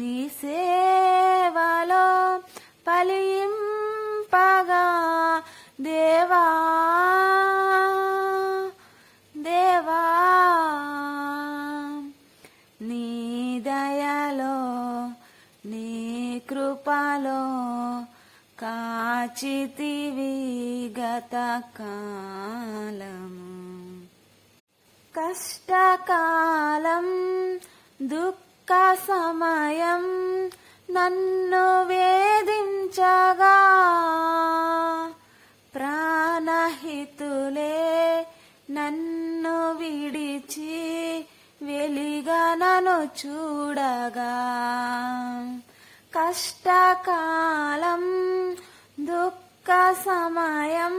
నీ సేవలో పలింపగా దేవా దేవా నీ దయలో నీ కృపలో కాచితివి గత కాలము. కష్టకాలం దుఃఖ సమయం నన్ను వేధించగా. ప్రాణహితులే నన్ను విడిచి వెలిగా నన్ను చూడగా. కష్టకాలం దుఃఖ సమయం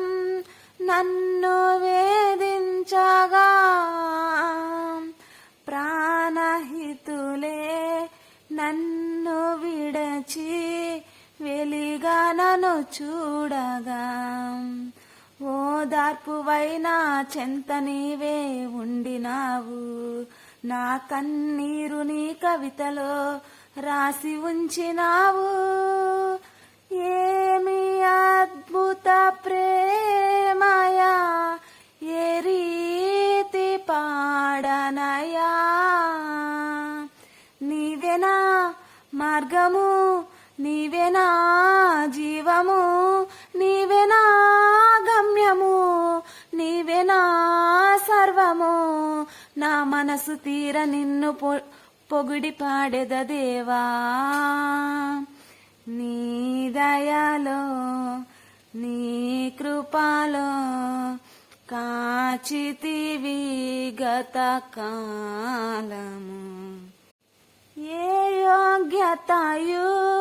నన్ను వేధించగా. నన్ను చూడగా. ఓదార్పువైన చెంత నీవే ఉండినావు. నా కన్నీరు నీ కవితలో రాసి ఉంచినావు. ఏమి అద్భుత ప్రేమయా ఏ రీతి పాడనయా. నీవెనా మార్గము నీవేనా జీవము నీవేనా గమ్యము నీవేనా సర్వము. నా మనసు తీర నిన్ను పొ- పొగిడి పాడెద దేవా. నీ దయలో నీ కృపాలో కాచితివి గత కాలము. ఏ యోగ్యతయూ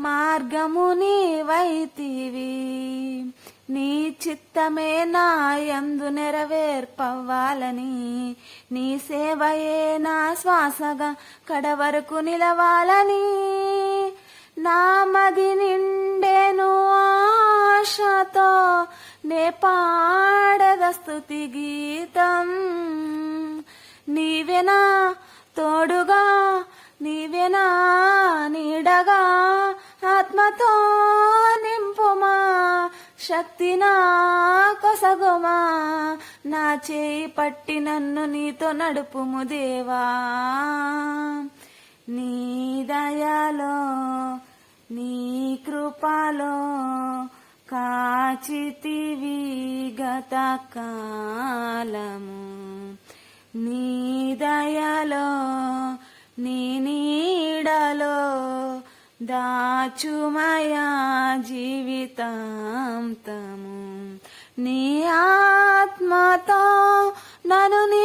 మార్గముని వైతివి నీ చిత్తమే నా యందు నెరవేర్పవ్వాలని. నీ సేవయే నా శ్వాసగా కడవరకు నిలవాలని. నా మది నిండెను ఆశతో నే పాడద గీతం. నీవెనా తోడుగా నీవెనా ఆత్మతో నింపుమా. శక్తి నా కొసగుమా నా చేయి పట్టి నన్ను నీతో నడుపుము దేవా. నీ దయాలో నీ కృపలో కాచితివి గత కాలము. నీ దయలో నీ నీడలో దాచుమయా జీవితాంతము. నీ ఆత్మతో నను